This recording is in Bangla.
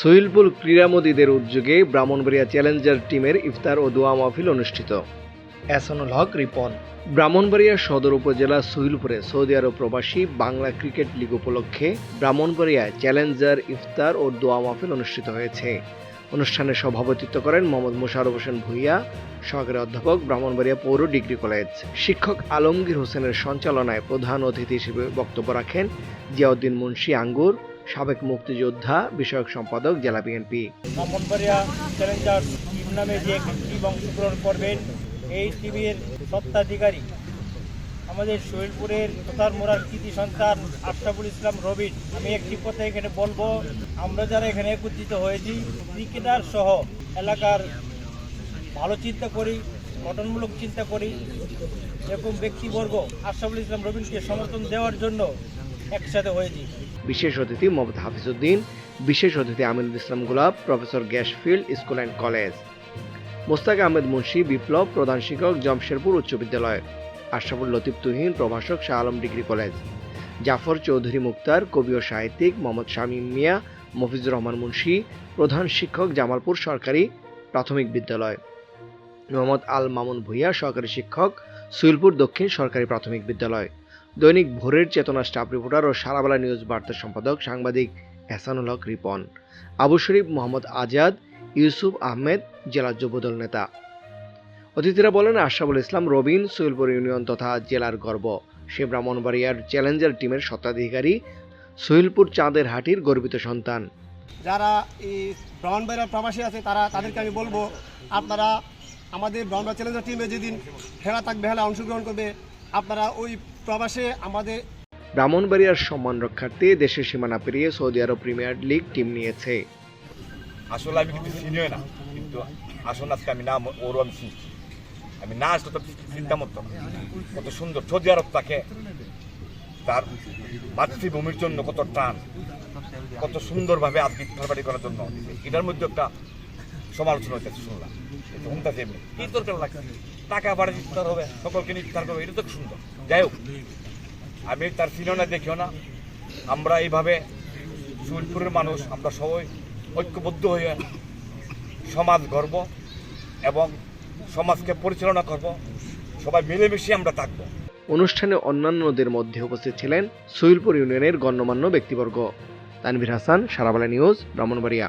সোহিলপুর ক্রীড়ামোদীদের উদ্যোগে ব্রাহ্মণবাড়িয়া চ্যালেঞ্জার টিমের ইফতার ও দোয়া মাহফিল অনুষ্ঠিত। এসনুল হক রিপন। ব্রাহ্মণবাড়িয়া সদর উপজেলা সোহিলপুরে সৌদি আরব প্রবাসী বাংলা ক্রিকেট লিগ উপলক্ষে ব্রাহ্মণবাড়িয়া চ্যালেঞ্জার ইফতার ও দোয়া মাহফিল অনুষ্ঠিত হয়েছে। অনুষ্ঠানে সভাপতিত্ব করেন মোহাম্মদ মোশারফ হোসেন ভুইয়া সহকারী অধ্যাপক ব্রাহ্মণবাড়িয়া পৌর ডিগ্রি কলেজ। শিক্ষক আলমগীর হোসেনের সঞ্চালনায় প্রধান অতিথি হিসেবে বক্তব্য রাখেন জিয়াউদ্দিন মুন্সি আঙ্গুর সাবেক মুক্তিযোদ্ধা, বিষয়ক সম্পাদক, জেলা বিএনপি। চ্যালেঞ্জার নামে যে অংশগ্রহণ করবেন, এই টিমের সত্ত্বাধিকারী আমাদের শহীদপুরের প্রধান মোড়ার কৃতি সন্তান আশরাফুল ইসলাম রবিন। আমি একটি কথা এখানে বলব, আমরা যারা এখানে একত্রিত হয়েছি, ক্রিকেটার সহ এলাকার ভালো চিন্তা করি, গঠনমূলক চিন্তা করি, এরকম ব্যক্তিবর্গ আশরাফুল ইসলাম রবিনকে সমর্থন দেওয়ার জন্য একসাথে হয়েছি। বিশেষ অতিথি মোহাম্মদ হাফিজউদ্দিন, বিশেষ অতিথি Aminul Islam Gulab professor gasfield school and college. Mostak Ahmed Munshi, Biplob, প্রধান শিক্ষক জমশেরপুর উচ্চ বিদ্যালয়। আশরাফুল লতিফ তুহিন, প্রভাষক, শাহ আলম ডিগ্রি কলেজ। জাফর চৌধুরী মুক্তার, কবি ও সাহিত্যিক মোহাম্মদ শামীম মিয়া, মফিজুর রহমান মুন্সি, প্রধান শিক্ষক, জামালপুর সরকারি প্রাথমিক বিদ্যালয়। মোহাম্মদ আল মামুন ভুইয়া, সহকারী শিক্ষক, সুইলপুর দক্ষিণ সরকারি প্রাথমিক বিদ্যালয়। দৈনিক ভোরের চেতনা স্টাফ রিপোর্টার ও সারাবেলা নিউজ বার্তা সম্পাদক সাংবাদিক এহসানুল হক রিপন। আবু শরীফ মোহাম্মদ আজাদ, ইউসুফ আহমেদ, জেলা যুবদল নেতা। অতিথিরা বলেন, আশরাফুল ইসলাম রবিন সুইলপুর ইউনিয়ন তথা জেলার গর্ব। সে ব্রাহ্মণবাড়িয়ার চ্যালেঞ্জার টিমের স্বত্বাধিকারী, সুহিলপুর চাঁদের হাটির গর্বিত সন্তান। যারা এই ব্রাহ্মণবাড়িয়ার প্রবাসী আছে, তারা তাদেরকে আমি বলব, আপনারা আমাদের ব্রাহ্মণবাড়িয়া চ্যালেঞ্জার টিমে যেদিন খেলা থাকবে খেলা অংশগ্রহণ করবে আপনারা ওই প্রবাসে আমাদের ব্রাহ্মণবাড়িয়ার সম্মান রক্ষার্থে দেশের সীমানা পেরিয়ে Saudi Arab premier league team নিয়েছে। আসলে আমি কিন্তু চিনিও না কিন্তু আসলে আজকে আমি নাম ওরও আমি চিনছি। আমি না আসলে তো চিন্তা মতো কত সুন্দর সৌদি আরব তাকে তার মাতৃভূমির জন্য কত টান কত সুন্দরভাবে আজকে ইফতার করার জন্য। এটার মধ্যে একটা সমালোচনা হইতেছে, শুনলাম। শুনতেছে এমনি। কি দরকার লাগছে? টাকা বাড়ি ইফতার হবে, সকলকে নিয়ে ইফতার করবে, এটা তো সুন্দর। যাই হোক, আমি তার চিনিও না দেখিও না। আমরা এইভাবে সুলপুরের মানুষ, আমরা সবাই ঐক্যবদ্ধ হয়ে সমাজ গর্ব এবং সমাজকে পরিচালনা করব। সবাই মিলেমিশে আমরা থাকব। অনুষ্ঠানে অন্যান্যদের মধ্যে উপস্থিত ছিলেন সুইলপুর ইউনিয়নের গণ্যমান্য ব্যক্তিবর্গ। তানভীর হাসান, সারাবালা নিউজ, ব্রাহ্মণবাড়িয়া।